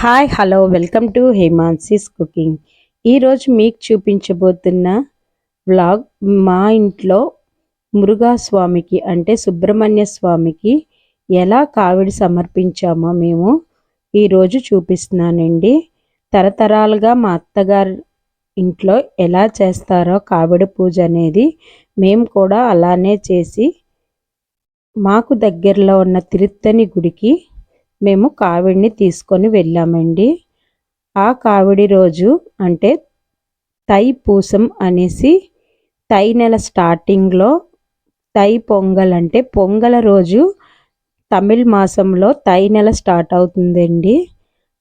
Hi hello welcome to హేమాన్సీస్ cooking. ఈరోజు మీకు చూపించబోతున్న vlog మా ఇంట్లో మురుగా స్వామికి అంటే సుబ్రహ్మణ్య స్వామికి ఎలా కావిడి సమర్పించామో మేము ఈరోజు చూపిస్తున్నానండి. తరతరాలుగా మా అత్తగారు ఇంట్లో ఎలా చేస్తారో కావిడి పూజ అనేది మేము కూడా అలానే చేసి మాకు దగ్గరలో ఉన్న తిరుత్తని గుడికి మేము కావిడిని తీసుకొని వెళ్ళామండి. ఆ కావిడి రోజు అంటే తై పూసం అనేసి తై నెల స్టార్టింగ్లో తై పొంగల్ అంటే పొంగల రోజు తమిళ్ మాసంలో తై నెల స్టార్ట్ అవుతుందండి.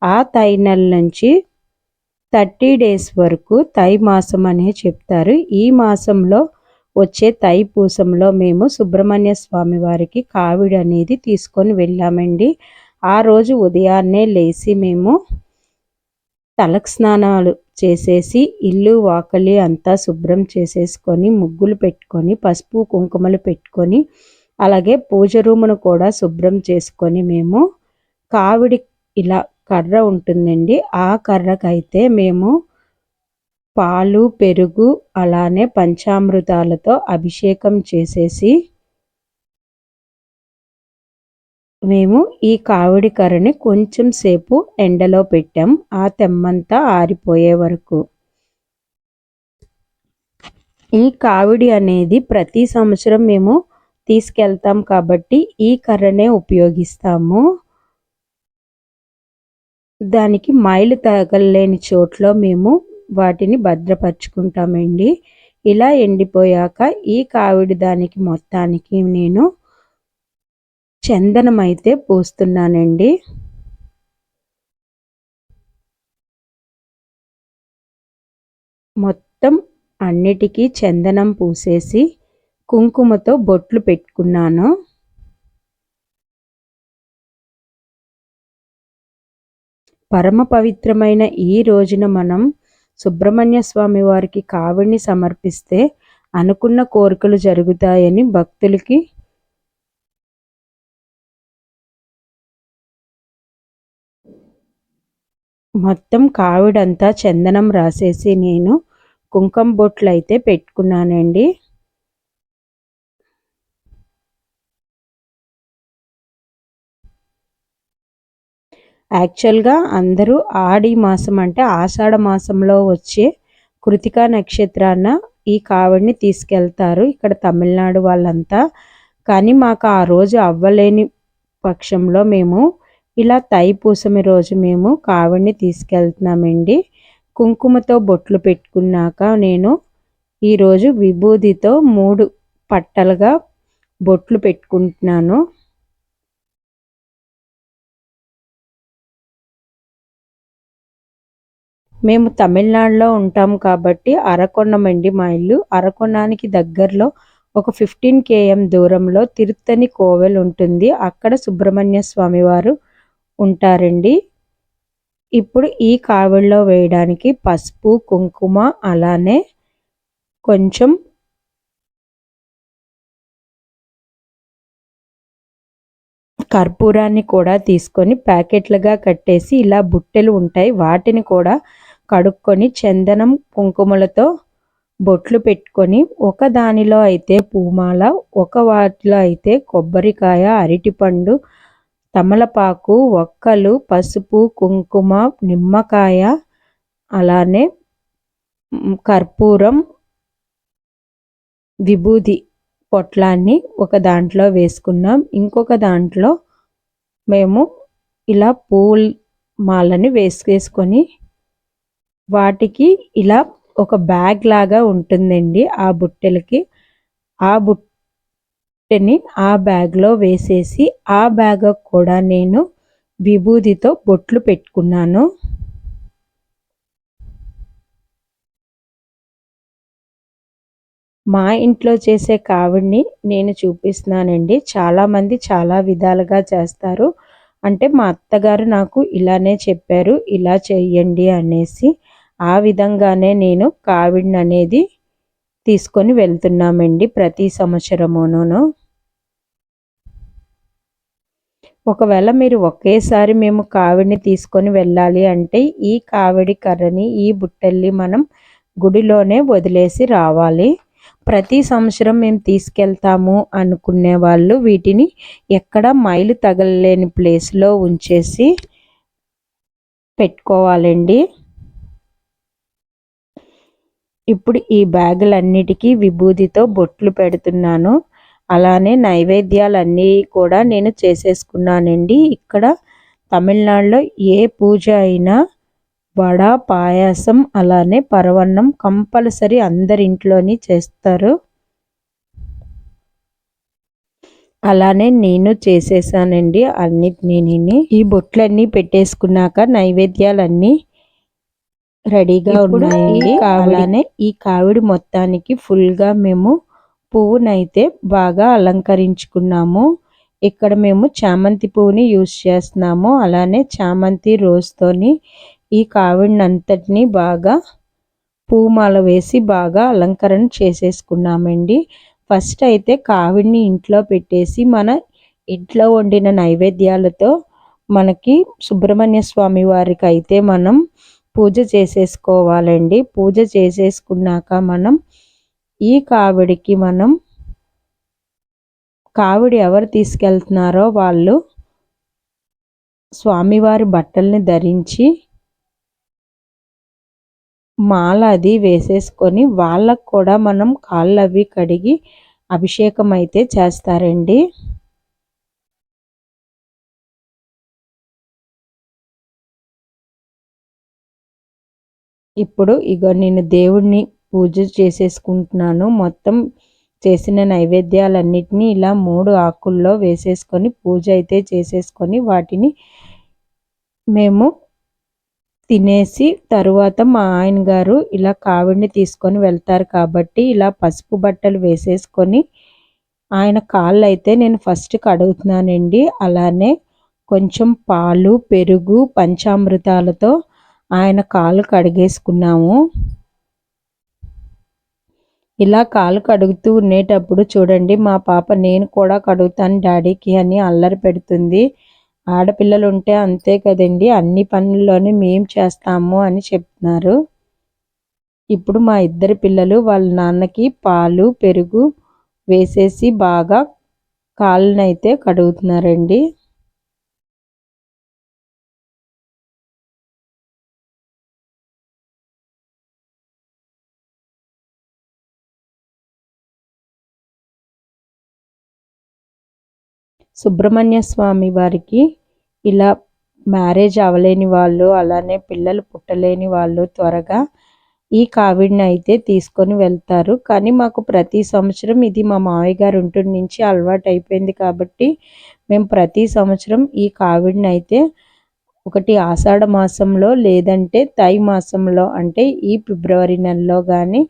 ఆ తై నెల నుంచి థర్టీ డేస్ వరకు తై మాసం అనే చెప్తారు. ఈ మాసంలో వచ్చే తై పూసంలో మేము సుబ్రహ్మణ్య స్వామి వారికి కావిడి అనేది తీసుకొని వెళ్ళామండి. ఆ రోజు ఉదయాన్నే లేచి మేము తలకు స్నానాలు చేసేసి ఇల్లు వాకలి అంతా శుభ్రం చేసేసుకొని ముగ్గులు పెట్టుకొని పసుపు కుంకుమలు పెట్టుకొని అలాగే పూజ రూమును కూడా శుభ్రం చేసుకొని మేము కావిడి ఇలా కర్ర ఉంటుందండి. ఆ కర్రకైతే మేము పాలు పెరుగు అలానే పంచామృతాలతో అభిషేకం చేసేసి మేము ఈ కావిడి కర్రని కొంచెం సేపు ఎండలో పెట్టాం. ఆ తెమ్మంతా ఆరిపోయే వరకు. ఈ కావిడి అనేది ప్రతి సంవత్సరం మేము తీసుకెళ్తాం కాబట్టి ఈ కర్రనే ఉపయోగిస్తాము. దానికి మైలు తగలేని చోట్లో మేము వాటిని భద్రపరుచుకుంటామండి. ఇలా ఎండిపోయాక ఈ కావిడి దానికి మొత్తానికి నేను చందనం అయితే పూస్తున్నానండి. మొత్తం అన్నిటికీ చందనం పూసేసి కుంకుమతో బొట్లు పెట్టుకున్నాను. పరమ పవిత్రమైన ఈ రోజున మనం సుబ్రహ్మణ్య స్వామి వారికి కావిడిని సమర్పిస్తే అనుకున్న కోరికలు జరుగుతాయని భక్తులకి మొత్తం కావిడంతా చందనం రాసేసి నేను కుంకుమ బొట్లు అయితే పెట్టుకున్నానండి. యాక్చువల్గా అందరూ ఆడి మాసం అంటే ఆషాఢ మాసంలో వచ్చే కృతికా నక్షత్రాన ఈ కావిడిని తీసుకెళ్తారు ఇక్కడ తమిళనాడు వాళ్ళంతా. కానీ మాకు ఆ రోజు అవ్వలేని పక్షంలో మేము ఇలా తైపూసమి రోజు మేము కావిడిని తీసుకెళ్తున్నామండి. కుంకుమతో బొట్లు పెట్టుకున్నాక నేను ఈరోజు విభూదితో మూడు పట్టలుగా బొట్లు పెట్టుకుంటున్నాను. మేము తమిళనాడులో ఉంటాం కాబట్టి అరకొండమండి మా ఇల్లు. అరకొండానికి దగ్గరలో ఒక ఫిఫ్టీన్ కేఎం దూరంలో తిరుత్తని కోవెల్ ఉంటుంది. అక్కడ సుబ్రహ్మణ్య స్వామి వారు ఉంటారండి. ఇప్పుడు ఈ కావిడిలో వేయడానికి పసుపు కుంకుమ అలానే కొంచెం కర్పూరాన్ని కూడా తీసుకొని ప్యాకెట్లుగా కట్టేసి ఇలా బుట్టెలు ఉంటాయి. వాటిని కూడా కడుక్కొని చందనం కుంకుమలతో బొట్లు పెట్టుకొని ఒక దానిలో అయితే పూమాల ఒక వాటిలో అయితే కొబ్బరికాయ అరటిపండు తమలపాకు ఒక్కలు పసుపు కుంకుమ నిమ్మకాయ అలానే కర్పూరం విభూది పొట్లాన్ని ఒక దాంట్లో వేసుకున్నాం. ఇంకొక దాంట్లో మేము ఇలా పూల్ మాలని వేసుకేసుకొని వాటికి ఇలా ఒక బ్యాగ్ లాగా ఉంటుందండి ఆ బుట్టెలకి. ఆ బుట్ట బుట్టని ఆ బ్యాగ్లో వేసేసి ఆ బ్యాగ్ కూడా నేను విభూదితో బొట్లు పెట్టుకున్నాను. మా ఇంట్లో చేసే కావిడిని నేను చూపిస్తున్నానండి. చాలామంది చాలా విధాలుగా చేస్తారు. అంటే మా అత్తగారు నాకు ఇలానే చెప్పారు ఇలా చెయ్యండి అనేసి. ఆ విధంగానే నేను కావిడిని అనేది తీసుకొని వెళ్తున్నామండి ప్రతి సంవత్సరమును ఒకవేళ మీరు ఒకేసారి మేము కావిడిని తీసుకొని వెళ్ళాలి అంటే ఈ కావిడి కర్రని ఈ బుట్టల్ని మనం గుడిలోనే వదిలేసి రావాలి. ప్రతి సంవత్సరం మేము తీసుకెళ్తాము అనుకునే వాళ్ళు వీటిని ఎక్కడ మైలు తగలలేని ప్లేస్లో ఉంచేసి పెట్టుకోవాలండి. ఇప్పుడు ఈ బ్యాగులన్నిటికీ విభూతితో బొట్లు పెడుతున్నాను. అలానే నైవేద్యాలన్నీ కూడా నేను చేసేసుకున్నానండి. ఇక్కడ తమిళనాడులో ఏ పూజ అయినా వడ పాయాసం అలానే పరవన్నం కంపల్సరీ అందరింట్లోని చేస్తారు. అలానే నేను చేసేసానండి అన్నిటిని ఈ బొట్లన్నీ పెట్టేసుకున్నాక నైవేద్యాలన్నీ రెడీగా ఉన్నాయి. అలానే ఈ కావిడి మొత్తానికి ఫుల్గా మేము పువ్వునైతే బాగా అలంకరించుకున్నాము. ఇక్కడ మేము చామంతి పువ్వుని యూజ్ చేస్తున్నాము. అలానే చామంతి రోజుతోని ఈ కావిడిని అంతటిని బాగా పూమాల వేసి బాగా అలంకరణ చేసేసుకున్నామండి. ఫస్ట్ అయితే కావిడిని ఇంట్లో పెట్టేసి మన ఇంట్లో వండిన నైవేద్యాలతో మనకి సుబ్రహ్మణ్య స్వామి వారికి అయితే మనం పూజ చేసేసుకోవాలండి. పూజ చేసేసుకున్నాక మనం ఈ కావిడికి మనం కావిడి ఎవరు తీసుకెళ్తున్నారో వాళ్ళు స్వామివారి బట్టల్ని ధరించి మాల అది వేసేసుకొని వాళ్ళకు కూడా మనం కాళ్ళు అవి కడిగి అభిషేకం అయితే చేస్తారండి. ఇప్పుడు ఇగో నేను దేవుడిని పూజ చేసేసుకుంటున్నాను. మొత్తం చేసిన నైవేద్యాలన్నిటినీ ఇలా మూడు ఆకుల్లో వేసేసుకొని పూజ అయితే చేసేసుకొని వాటిని మేము తినేసి తరువాత మా ఆయన గారు ఇలా కావిడిని తీసుకొని వెళ్తారు కాబట్టి ఇలా పసుపు బట్టలు వేసేసుకొని ఆయన కాళ్ళు అయితే నేను ఫస్ట్ కడుగుతున్నానండి. అలానే కొంచెం పాలు పెరుగు పంచామృతాలతో ఆయన కాళ్ళు కడిగేసుకున్నాము. ఇలా కాలు కడుగుతూ ఉండేటప్పుడు చూడండి మా పాప నేను కూడా కడుగుతాను డాడీకి అని అల్లరి పెడుతుంది. ఆడపిల్లలు ఉంటే అంతే కదండి అన్ని పనుల్లోనే మేం చేస్తాము అని చెప్తున్నారు. ఇప్పుడు మా ఇద్దరు పిల్లలు వాళ్ళ నాన్నకి పాలు పెరుగు వేసేసి బాగా కాళ్ళనైతే కడుగుతున్నారండి. సుబ్రహ్మణ్య స్వామి వారికి ఇలా మ్యారేజ్ అవ్వలేని వాళ్ళు అలానే పిల్లలు పుట్టలేని వాళ్ళు త్వరగా ఈ కావిడిని అయితే తీసుకొని వెళ్తారు. కానీ మాకు ప్రతి సంవత్సరం ఇది మా మావయ్య గారు ఉంటుంది నుంచి అలవాటు అయిపోయింది కాబట్టి మేము ప్రతి సంవత్సరం ఈ కావిడిని అయితే ఒకటి ఆషాఢ మాసంలో లేదంటే తై మాసంలో అంటే ఈ ఫిబ్రవరి నెలలో కానీ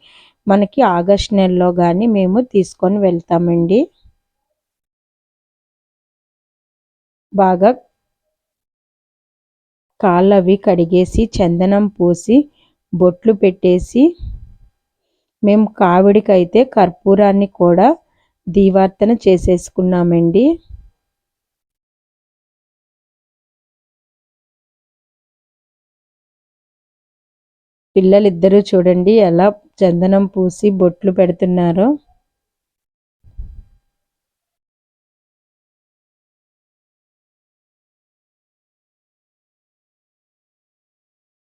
మనకి ఆగస్ట్ నెలలో కానీ మేము తీసుకొని వెళ్తామండి. బాగా కాళ్ళు అవి కడిగేసి చందనం పూసి బొట్లు పెట్టేసి మేము కావిడికైతే కర్పూరాన్ని కూడా దీవార్తన చేసేసుకున్నామండి. పిల్లలిద్దరూ చూడండి ఎలా చందనం పూసి బొట్లు పెడుతున్నారో.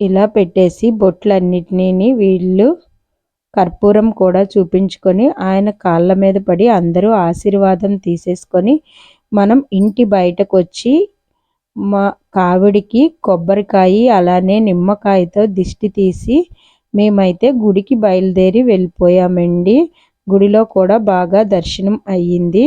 ఇలా పెట్టేసి బొట్లన్నిటినీ వీళ్ళు కర్పూరం కూడా చూపించుకొని ఆయన కాళ్ళ మీద పడి అందరూ ఆశీర్వాదం తీసేసుకొని మనం ఇంటి బయటకు వచ్చి మా కావిడికి కొబ్బరికాయ అలానే నిమ్మకాయతో దిష్టి తీసి మేమైతే గుడికి బయలుదేరి వెళ్ళిపోయామండి. గుడిలో కూడా బాగా దర్శనం అయ్యింది.